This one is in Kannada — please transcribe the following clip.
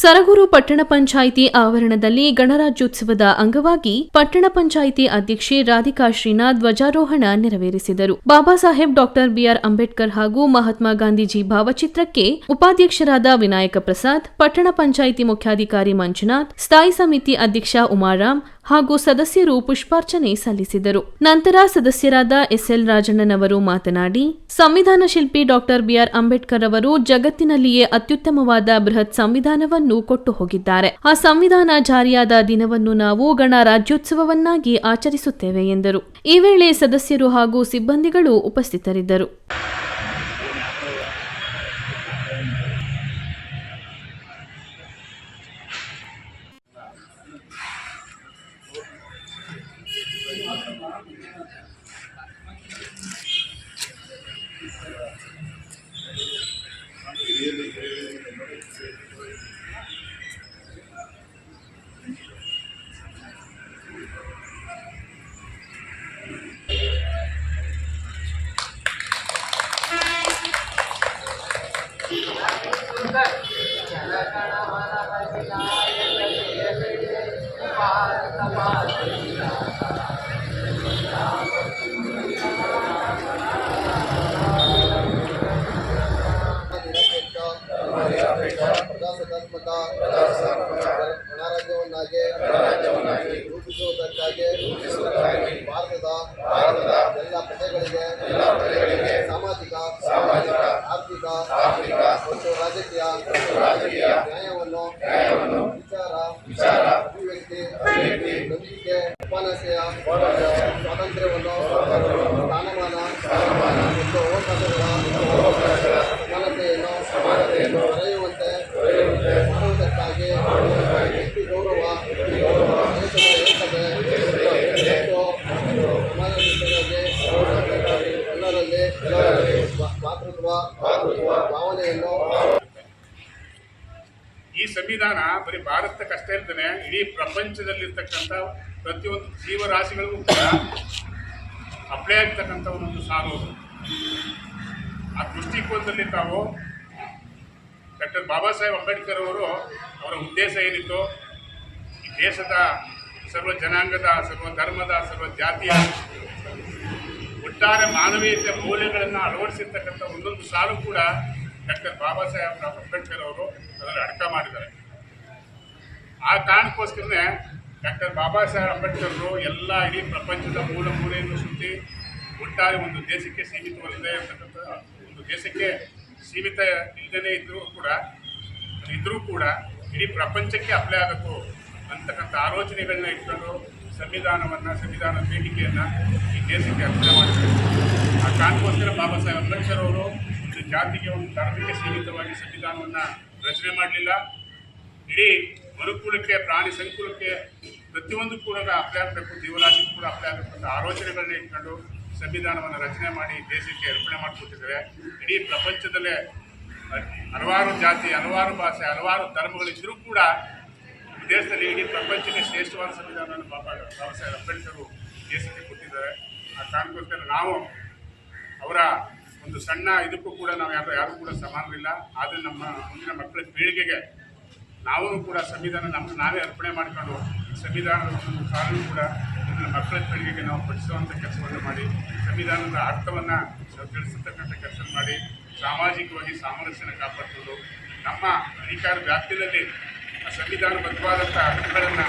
ಸರಗೂರು ಪಟ್ಟಣ ಪಂಚಾಯಿತಿ ಆವರಣದಲ್ಲಿ ಗಣರಾಜ್ಯೋತ್ಸವದ ಅಂಗವಾಗಿ ಪಟ್ಟಣ ಪಂಚಾಯಿತಿ ಅಧ್ಯಕ್ಷೆ ರಾಧಿಕಾ ಶ್ರೀನಾಥ್ ಧ್ವಜಾರೋಹಣ ನೆರವೇರಿಸಿದರು. ಬಾಬಾ ಸಾಹೇಬ್ ಡಾಕ್ಟರ್ ಬಿಆರ್ ಅಂಬೇಡ್ಕರ್ ಹಾಗೂ ಮಹಾತ್ಮ ಗಾಂಧೀಜಿ ಭಾವಚಿತ್ರಕ್ಕೆ ಉಪಾಧ್ಯಕ್ಷರಾದ ವಿನಾಯಕ ಪ್ರಸಾದ್, ಪಟ್ಟಣ ಪಂಚಾಯಿತಿ ಮುಖ್ಯಾಧಿಕಾರಿ ಮಂಜುನಾಥ್, ಸ್ಥಾಯಿ ಸಮಿತಿ ಅಧ್ಯಕ್ಷ ಉಮಾರಾಮ್ ಹಾಗೂ ಸದಸ್ಯರು ಪುಷ್ಪಾರ್ಚನೆ ಸಲ್ಲಿಸಿದರು. ನಂತರ ಸದಸ್ಯರಾದ ಎಸ್ಎಲ್ ರಾಜಣ್ಣನವರು ಮಾತನಾಡಿ, ಸಂವಿಧಾನ ಶಿಲ್ಪಿ ಡಾಕ್ಟರ್ ಬಿಆರ್. ಅಂಬೇಡ್ಕರ್ ಅವರು ಜಗತ್ತಿನಲ್ಲಿಯೇ ಅತ್ಯುತ್ತಮವಾದ ಬೃಹತ್ ಸಂವಿಧಾನವನ್ನು ಕೊಟ್ಟು ಹೋಗಿದ್ದಾರೆ. ಆ ಸಂವಿಧಾನ ಜಾರಿಯಾದ ದಿನವನ್ನು ನಾವು ಗಣರಾಜ್ಯೋತ್ಸವವನ್ನಾಗಿ ಆಚರಿಸುತ್ತೇವೆ ಎಂದರು. ಈ ವೇಳೆ ಸದಸ್ಯರು ಹಾಗೂ ಸಿಬ್ಬಂದಿಗಳು ಉಪಸ್ಥಿತರಿದ್ದರು. ಗಣರಾಜ್ಯವನ್ನಾಗಿ ರೂಪಿಸುವುದಕ್ಕಾಗಿ ಭಾರತದ ಎಲ್ಲ ಪ್ರಜೆಗಳಿಗೆ ಸಾಮಾಜಿಕ ಆರ್ಥಿಕ ಮತ್ತು ರಾಜಕೀಯ ನ್ಯಾಯವನ್ನು ವಿಚಾರ ಅಭಿವ್ಯಕ್ತಿ ನಂಬಿಕೆ ಉಪನ್ಯಾಸೆಯ ಸ್ವಾತಂತ್ರ್ಯವನ್ನು ಸ್ಥಾನಮಾನ ಮತ್ತು ಅವಕಾಶಗಳ ಈ ಸಂವಿಧಾನ ಬರೀ ಭಾರತಕ್ಕಷ್ಟೇ ಇರ್ತಾನೆ ಇಡೀ ಪ್ರಪಂಚದಲ್ಲಿರ್ತಕ್ಕಂಥ ಪ್ರತಿಯೊಂದು ಜೀವರಾಶಿಗಳಿಗೂ ಕೂಡ ಅಪ್ಲೈ ಆಗ್ತಕ್ಕಂಥ ಒಂದೊಂದು ಸಾಲು ಆ ದೃಷ್ಟಿಕೋನದಲ್ಲಿ ತಾವು ಡಾಕ್ಟರ್ ಬಾಬಾ ಸಾಹೇಬ್ ಅಂಬೇಡ್ಕರ್ ಅವರು ಅವರ ಉದ್ದೇಶ ಏನಿತ್ತು ಈ ದೇಶದ ಸರ್ವ ಜನಾಂಗದ, ಸರ್ವ ಧರ್ಮದ, ಸರ್ವ ಜಾತಿಯ ಒಟ್ಟಾರೆ ಮಾನವೀಯತೆ ಮೌಲ್ಯಗಳನ್ನು ಅಳವಡಿಸಿರ್ತಕ್ಕಂಥ ಒಂದೊಂದು ಸಾಲು ಕೂಡ ಡಾಕ್ಟರ್ ಬಾಬಾ ಸಾಹೇಬ್ ಅಂಬೇಡ್ಕರ್ ಅವರು ಅದರಲ್ಲಿ ಅಡಕ ಮಾಡಿದ್ದಾರೆ. ಆ ಕಾರಣಕ್ಕೋಸ್ಕರನೇ ಡಾಕ್ಟರ್ ಬಾಬಾ ಸಾಹೇಬ್ ಅಂಬೇಡ್ಕರ್ ಅವರು ಎಲ್ಲ ಇಡೀ ಪ್ರಪಂಚದ ಮೂಲ ಮೂಲೆಯನ್ನು ಸುತ್ತಿ ಒಟ್ಟಾರೆ ಒಂದು ದೇಶಕ್ಕೆ ಸೀಮಿತವಲ್ಲದೆ ಇರತಕ್ಕಂಥ ಒಂದು ದೇಶಕ್ಕೆ ಸೀಮಿತ ಇಲ್ಲದೇ ಇದ್ದರೂ ಕೂಡ ಇದ್ದರೂ ಕೂಡ ಇಡೀ ಪ್ರಪಂಚಕ್ಕೆ ಅಪ್ಲೈ ಆಗಬೇಕು ಅಂತಕ್ಕಂಥ ಆಲೋಚನೆಗಳನ್ನ ಇಟ್ಕೊಂಡು ಸಂವಿಧಾನವನ್ನು ಸಂವಿಧಾನ ಬೇಡಿಕೆಯನ್ನು ಈ ದೇಶಕ್ಕೆ ಅರ್ಪಣೆ ಮಾಡಿದ್ದಾರೆ ಆ ಕಾರಣಕ್ಕೋಸ್ಕರ ಬಾಬಾ ಸಾಹೇಬ್ ಅಂಬೇಡ್ಕರ್ ಅವರು ಒಂದು ಜಾತಿಗೆ, ಒಂದು ಧರ್ಮಕ್ಕೆ ಸೀಮಿತವಾಗಿ ಸಂವಿಧಾನವನ್ನು ರಚನೆ ಮಾಡಲಿಲ್ಲ. ಇಡೀ ಮನುಕುಲಕ್ಕೆ ಪ್ರಾಣಿ ಸಂಕುಲಕ್ಕೆ ಪ್ರತಿಯೊಂದು ಕೂಡ ಅಪ್ಲೈ ಆಗಬೇಕು ಜೀವರಾಶಿಗೂ ಕೂಡ ಅಪ್ಲೈ ಆಗಬೇಕು ಅಂತ ಆಲೋಚನೆಗಳನ್ನ ಇಟ್ಕೊಂಡು ಸಂವಿಧಾನವನ್ನು ರಚನೆ ಮಾಡಿ ದೇಶಕ್ಕೆ ಅರ್ಪಣೆ ಮಾಡಿಕೊಟ್ಟಿದ್ದಾರೆ. ಇಡೀ ಪ್ರಪಂಚದಲ್ಲೇ ಹಲವಾರು ಜಾತಿ, ಹಲವಾರು ಭಾಷೆ, ಹಲವಾರು ಧರ್ಮಗಳಿದ್ದರೂ ಕೂಡ ದೇಶದಲ್ಲಿ ಇಡೀ ಪ್ರಪಂಚಕ್ಕೆ ಶ್ರೇಷ್ಠವಾದ ಸಂವಿಧಾನವನ್ನು ಬಾಬಾ ಬಾಬಾ ಸಾಹೇಬ್ ಅಂಬೇಡ್ಕರ್ ದೇಶಕ್ಕೆ ಕೊಟ್ಟಿದ್ದಾರೆ. ಆ ಕಾರಣಕ್ಕೋಸ್ಕರ ನಾವು ಅವರ ಒಂದು ಸಣ್ಣ ಇದಕ್ಕೂ ಕೂಡ ನಾವು ಯಾರು ಯಾರು ಕೂಡ ಸಮಾನರಿಲ್ಲ. ಆದರೆ ನಮ್ಮ ಮುಂದಿನ ಮಕ್ಕಳ ಪೀಳಿಗೆಗೆ ನಾವೂ ಕೂಡ ಸಂವಿಧಾನ ನಮ್ಮ ನಾವೇ ಅರ್ಪಣೆ ಮಾಡಿಕೊಂಡು ಸಂವಿಧಾನದ ಒಂದು ಕಾನೂನು ಕೂಡ ಮುಂದಿನ ಮಕ್ಕಳ ಪೀಳಿಗೆಗೆ ನಾವು ಪಡಿಸುವಂಥ ಕೆಲಸವನ್ನು ಮಾಡಿ, ಸಂವಿಧಾನದ ಅರ್ಥವನ್ನು ತಿಳಿಸತಕ್ಕಂಥ ಕೆಲಸ ಮಾಡಿ, ಸಾಮಾಜಿಕವಾಗಿ ಸಾಮರಸ್ಯನ ಕಾಪಾಡಿಕೊಂಡು ನಮ್ಮ ಅಧಿಕಾರ ವ್ಯಾಪ್ತಿಯಲ್ಲಿ ಸಂವಿಧಾನ ಬದ್ಧವಾದಂಥ ಹಕ್ಕುಗಳನ್ನು